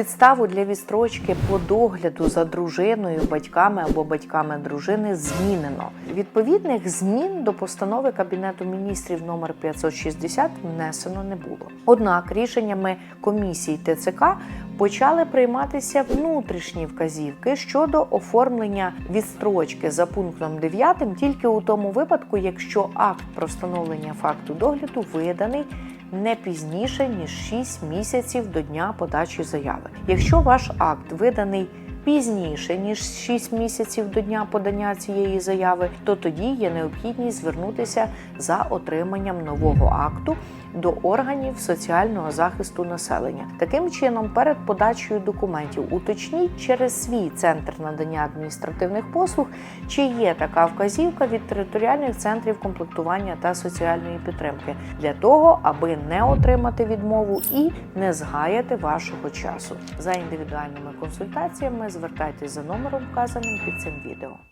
Підставу для відстрочки по догляду за дружиною, батьками або батьками дружини змінено. Відповідних змін до постанови Кабінету міністрів номер 560 внесено не було. Однак рішеннями комісії ТЦК почали прийматися внутрішні вказівки щодо оформлення відстрочки за пунктом 9 тільки у тому випадку, якщо акт про встановлення факту догляду виданий не пізніше ніж 6 місяців до дня подачі заяви. Якщо ваш акт виданий пізніше ніж 6 місяців до дня подання цієї заяви, то тоді є необхідність звернутися за отриманням нового акту до органів соціального захисту населення. Таким чином, перед подачею документів уточніть через свій центр надання адміністративних послуг, чи є така вказівка від територіальних центрів комплектування та соціальної підтримки для того, аби не отримати відмову і не згаяти вашого часу. За індивідуальними консультаціями звертайтесь за номером, вказаним під цим відео.